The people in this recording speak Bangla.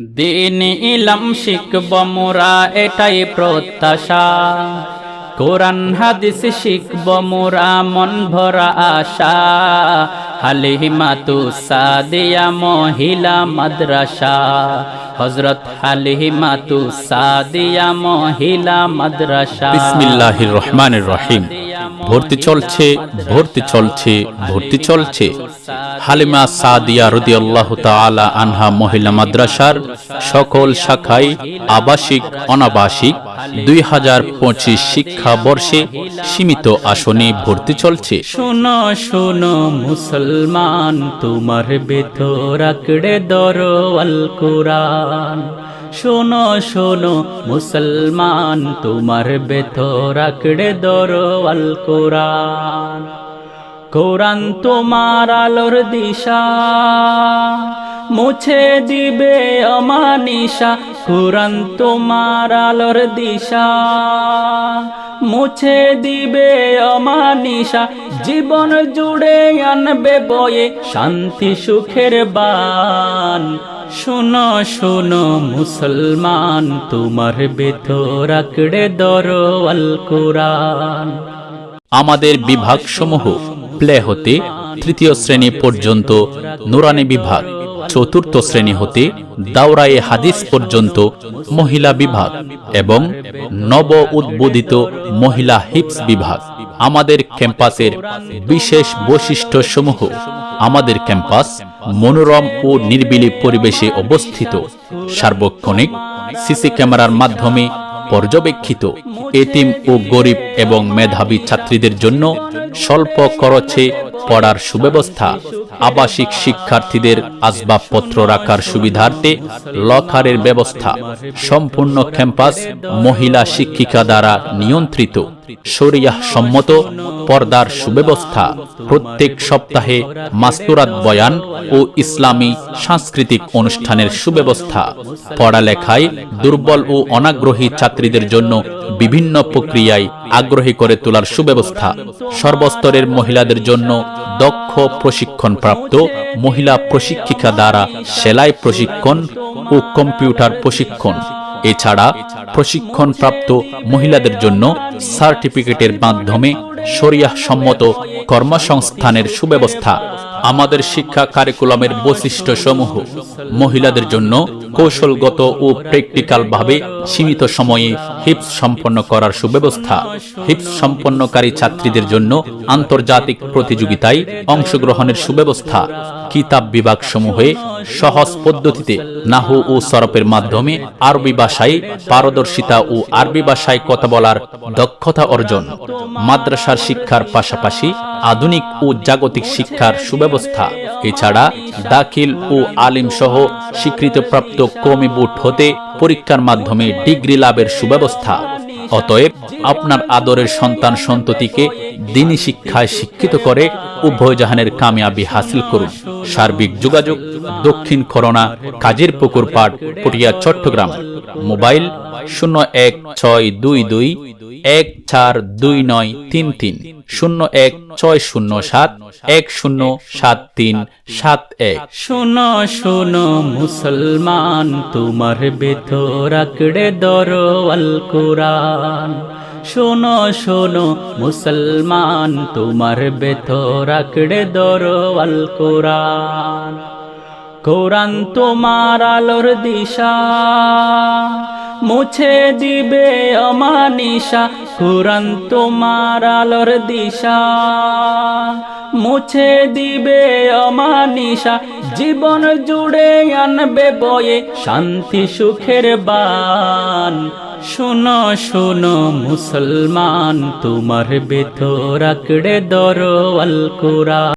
দিন ইলাম শিখব মোরা, এটাই প্রত্যাশা। কোরআন, হাদিস শিখব মোরা, মন ভরা আশা। হালিমাতু সাদিয়া মহিলা মাদ্রাসা। হজরত হালিমাতু সাদিয়া মহিলা মাদ্রাসা। বিসমিল্লাহির রহমানির রহিম। ভর্তি চলছে ভর্তি চলছে ভর্তি চলছে। হালিমা সাদিয়া রদিয়াল্লাহু তাআলা আনহা মহিলা মাদ্রাসার সকল শাখায় আবাসিক, অনাবাসিক দুই হাজার পঁচিশ শিক্ষাবর্ষে সীমিত আসনে ভর্তি চলছে। শোনো শোনো, মুসলমান, তোমার ভেতর ধরো আল কোরআন। শোনো শোনো, মুসলমান, তোমার ভেতর আঁকড়ে ধরো আল কোরআন। কোরআন তোমার আলোর দিশা, মুছে দিবে অমানিশা। কোরআন তোমার আলোর দিশা, মুছে দিবে অমানিশা। জীবন জুড়ে আনবে বয়ে শান্তি সুখের বান। শোনো শোনো, মুসলমান, তোমার ভেতর আঁকড়ে ধরো কোরআন। আমাদের বিভাগসমূহ প্লে হতে তৃতীয় শ্রেণি পর্যন্ত, নুরানি বিভাগ, চতুর্থ শ্রেণি হতে দাওরায়ে হাদিস পর্যন্ত মহিলা বিভাগ এবং নব উদ্বোধিত মহিলা হিপস বিভাগ। আমাদের ক্যাম্পাসের বিশেষ বৈশিষ্ট্য সমূহ আমাদের ক্যাম্পাস মনোরম ও নির্বিলি পরিবেশে অবস্থিত। সার্বক্ষণিক সিসি ক্যামেরার মাধ্যমে পর্যবেক্ষিত এতিম ও গরিব এবং মেধাবী ছাত্রীদের জন্য স্বল্প খরচে পড়ার সুব্যবস্থা, আবাসিক শিক্ষার্থীদের আসবাবপত্র রাখার সুবিধার্থে লকারের ব্যবস্থা, সম্পূর্ণ ক্যাম্পাস মহিলা শিক্ষিকা দ্বারা নিয়ন্ত্রিত। শরিয়াহ সম্মত পর্দার সুব্যবস্থা, প্রত্যেক সপ্তাহে মাস্তুরাত বয়ান ও ইসলামী সাংস্কৃতিক অনুষ্ঠানের সুব্যবস্থা, পড়ালেখায় দুর্বল ও অনাগ্রহী ছাত্রীদের জন্য বিভিন্ন প্রক্রিয়ায় আগ্রহী করে তোলার সুব্যবস্থা, সর্বস্তরের মহিলাদের জন্য দক্ষ প্রশিক্ষণপ্রাপ্ত মহিলা প্রশিক্ষিকা দ্বারা সেলাই প্রশিক্ষণ ও কম্পিউটার প্রশিক্ষণ। এছাড়া প্রশিক্ষণপ্রাপ্ত মহিলাদের জন্য সার্টিফিকেটের মাধ্যমে শরিয়াহ সম্মত কর্মসংস্থানের সুব্যবস্থা আমাদের শিক্ষা কারিকুলামের বৈশিষ্ট্য সমূহ মহিলাদের জন্য কৌশলগত ও প্র্যাকটিক্যাল ভাবে সীমিত সময়ে হিপস সম্পন্ন করার সুব্যবস্থা। হিপস সম্পন্নকারী ছাত্রীদের জন্য আন্তর্জাতিক প্রতিযোগিতায় অংশগ্রহণের সুব্যবস্থা। কিতাব বিভাগ সমূহে সহজ পদ্ধতিতে নাহু ও সরপের মাধ্যমে আরবি ভাষায় পারদর্শিতা ও আরবি ভাষায় কথা বলার দক্ষতা অর্জন, মাদ্রাসার শিক্ষার পাশাপাশি আধুনিক ও জাগতিক শিক্ষার সুব্যবস্থা। এছাড়া দাখিল ও আলিম সহ স্বীকৃতপ্রাপ্ত কমি বুট হতে পরীক্ষার মাধ্যমে ডিগ্রি লাভের সুব্যবস্থা। অতএব আপনার আদরের সন্তান সন্ততিকে দিনী শিক্ষায় শিক্ষিত করে উভয় জাহানের কামিয়াবি হাসিল করুন। সার্বিক যোগাযোগ, দক্ষিণ করোনা কাজের পুকুর পাট পটিয়া, চট্টগ্রাম। মোবাইল শূন্য এক ছয় দুই দুই এক চার দুই নয় তিন তিন, শূন্য এক ছয় শূন্য সাত এক শূন্য সাত তিন সাত এক। শোনো শোনো, মুসলমান, তোমার ভেতর ধরো আল কোরআন শোনো শোনো, মুসলমান, তোমার ভেতর আঁকড়ে ধরো আল কোরআন। কোরআন তোমার আলোর দিশা, মুছে দিবে অমানিশা। কোরআন তোমার আলোর দিশা, মুছে দিবে অমানিশা। জীবন জুড়ে আনবে বয়ে শান্তি সুখের বান। শোনো শোনো মুসলমান তোমার ভেতর আঁকড়ে দরো আল